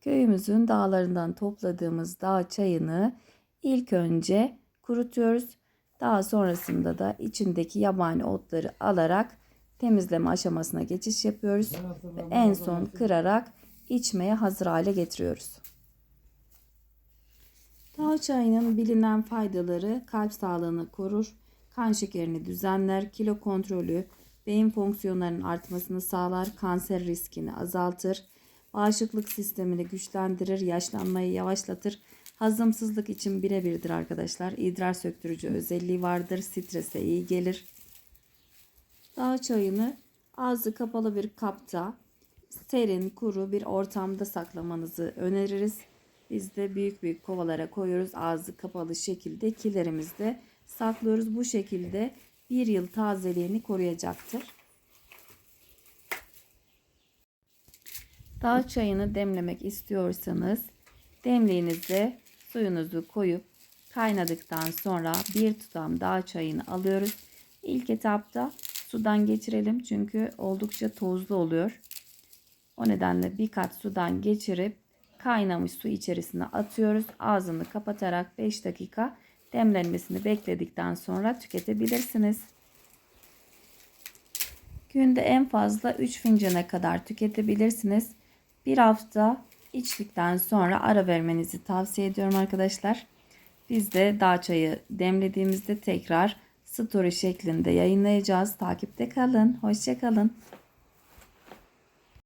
Köyümüzün dağlarından topladığımız dağ çayını ilk önce kurutuyoruz. Daha sonrasında da içindeki yabani otları alarak temizleme aşamasına geçiş yapıyoruz. Ve en son kırarak içmeye hazır hale getiriyoruz. Dağ çayının bilinen faydaları kalp sağlığını korur, kan şekerini düzenler, kilo kontrolü, beyin fonksiyonlarının artmasını sağlar, kanser riskini azaltır, bağışıklık sistemini güçlendirir, yaşlanmayı yavaşlatır. Hazımsızlık için birebirdir arkadaşlar. İdrar söktürücü özelliği vardır. Strese iyi gelir. Dağ çayını ağzı kapalı bir kapta serin, kuru bir ortamda saklamanızı öneririz. Biz de büyük büyük kovalara koyuyoruz. Ağzı kapalı şekilde kilerimizde saklıyoruz. Bu şekilde bir yıl tazeliğini koruyacaktır. Dağ çayını demlemek istiyorsanız demliğinize suyunuzu koyup kaynadıktan sonra bir tutam dağ çayını alıyoruz. İlk etapta sudan geçirelim çünkü oldukça tozlu oluyor. O nedenle bir kat sudan geçirip kaynamış su içerisine atıyoruz. Ağzını kapatarak 5 dakika demlenmesini bekledikten sonra tüketebilirsiniz. Günde en fazla 3 fincana kadar tüketebilirsiniz. Bir hafta içtikten sonra ara vermenizi tavsiye ediyorum arkadaşlar. Biz de dağ çayı demlediğimizde tekrar story şeklinde yayınlayacağız. Takipte kalın. Hoşçakalın.